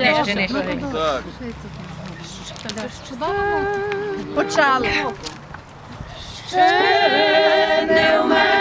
Нижче. Так. Почали. Ще не вороженці,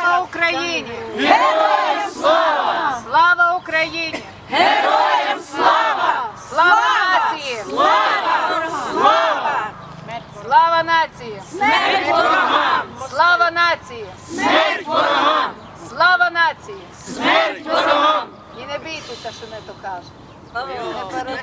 Слава Україні! Героям слава! Слава Україні! Героям слава! Слава нації! Слава! Слава! Слава нації! Смерть ворогам! Слава нації! Смерть ворогам! Слава нації! Смерть ворогам! І не бійтеся, що не то кажемо.